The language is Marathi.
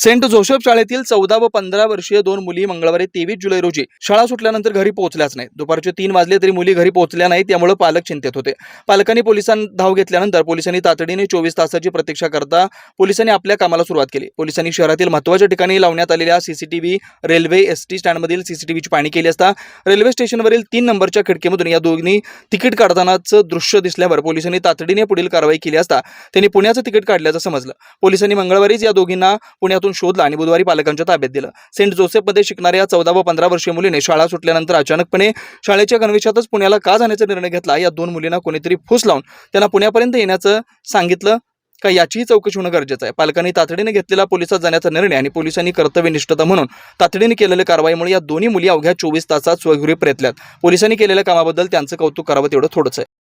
सेंट जोसेफ शाळेतील चौदा व पंधरा वर्षीय दोन मुली मंगळवारी तेवीस जुलै रोजी शाळा सुटल्यानंतर घरी पोहोचल्याच नाही दुपारचे तीन वाजले तरी मुली घरी पोहोचल्या नाही त्यामुळे पालक चिंतेत होते. पालकांनी पोलिसांना धाव घेतल्यानंतर पोलिसांनी तातडीने चोवीस तासाची प्रतीक्षा करता पोलिसांनी आपल्या कामाला सुरुवात केली. पोलिसांनी शहरातील महत्त्वाच्या ठिकाणी लावण्यात आलेल्या सीसीटीव्ही रेल्वे एस टी स्टँडमधील सीसीटीव्हीची पाहणी केली असता रेल्वे स्टेशनवरील तीन नंबरच्या खिडकीमधून या दोघींनी तिकीट काढतानाचं दृश्य दिसल्यावर पोलिसांनी तातडीने पुढील कारवाई केली असता त्यांनी पुण्याचं तिकीट काढल्याचं समजलं. पोलिसांनी मंगळवारीच या दोघींना पुण्यातून शोधला आणि बुधवारी पालकांच्या ताब्यात दिलं. सेंट जोसेफमध्ये शिकणाऱ्या चौदा व पंधरा वर्षीय मुलीने शाळा सुटल्यानंतर अचानकपणे शाळेच्या गणवेशातच पुण्याला का जाण्याचा निर्णय घेतला? या दोन मुलींना कोणीतरी फूस लावून त्यांना पुण्यापर्यंत येण्याचं सांगितलं का याचीही चौकशी होणं गरजेचं आहे. पालकांनी तातडीने घेतलेला पोलिसात जाण्याचा निर्णय आणि पोलिसांनी कर्तव्यनिष्ठता म्हणून तातडीने केलेल्या कारवाईमुळे या दोन्ही मुली अवघ्या चोवीस तासात स्वघुरी प्रयत्नात पोलिसांनी केलेल्या कामाबद्दल त्यांचं कौतुक करावं तेवढं थोडंच आहे.